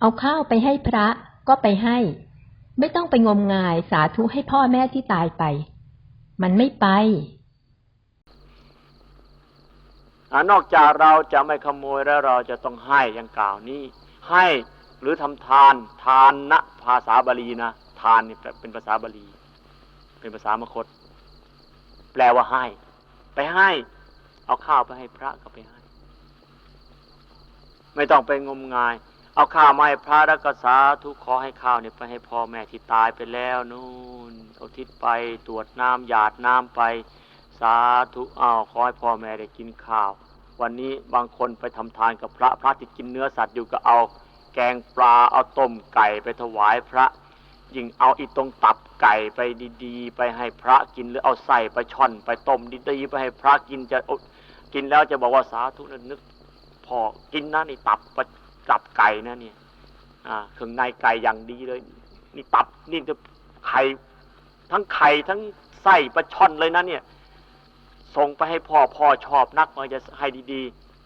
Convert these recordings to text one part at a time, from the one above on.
เอาข้าวไปให้พระก็ไปให้ ไม่ต้องไปงมงายสาธุให้พ่อแม่ที่ตายไป มันไม่ไปอนอกจากเราจะไม่ขโมยแล้วเราจะต้องให้อย่างกล่าวนี้ ให้หรือทำทานทานนะภาษาบาลีนะทานนี่เป็นภาษาบาลี เป็นภาษามคต แปลว่าให้ ไปให้ เอาข้าวไปให้พระก็ไปให้ ไม่ต้องไปงมงาย เอาข้าวมาให้พระแล้วก็สาธุกขอให้ข้าวเนี่ยไปให้พ่อแม่ที่ตายไปแล้วนู่นเอาทิศไปตรวจน้ำหยาดน้ำไปสาธุเอาขอให้พ่อแม่ได้กินข้าว วันนี้บางคนไปทำทานกับพระพระที่กินเนื้อสัตว์อยู่ก็เอา แกงปลาเอาต้มไก่ไปถวายพระยิ่งเอาอีตรงตับไก่ไปดีๆ ไปให้พระกินหรือเอาใส่ไปช่อนไปต้มดีๆไปให้พระกินจะกินแล้วจะบอกว่าสาธุนะนึกพอกินนะนี่ตับ ปะตับไก่นะเนี่ย อ่าเครื่องในไก่อย่างดีเลย นี่ตับนี่จะไข่ทั้งไข่ทั้งไส้ปลาช่อนเลยนะเนี่ย ส่งไปให้พ่อพ่อชอบนักมันจะให้ดี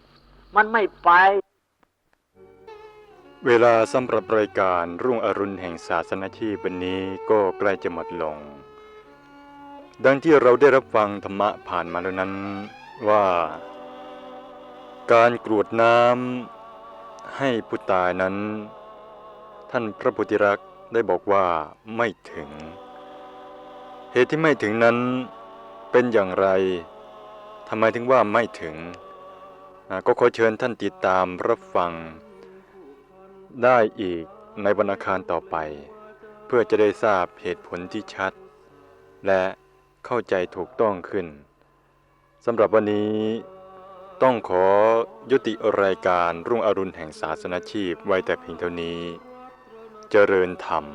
ๆ มันไม่ไป เวลาสำหรับรายการรุ่งอรุณแห่งศาสนาชีพวันนี้ก็ใกล้จะหมดลง ดังที่เราได้รับฟังธรรมะผ่านมาแล้วนั้นว่า การกรวดน้ำ ให้ผู้ตายนั้น ท่านพระพุทธิรักษ์ได้บอกว่าไม่ถึง เหตุที่ไม่ถึงนั้นเป็นอย่างไรทำไมถึงว่าไม่ถึง ก็ขอเชิญท่านติดตามรับฟัง ได้อีกในวันอังคารต่อไป เพื่อจะได้ทราบเหตุผลที่ชัด และเข้าใจถูกต้องขึ้นสำหรับวันนี้ ต้องขอยุติรายการรุ่งอรุณแห่งศาสนาชีพไว้แต่เพียงเท่านี้ เจริญธรรม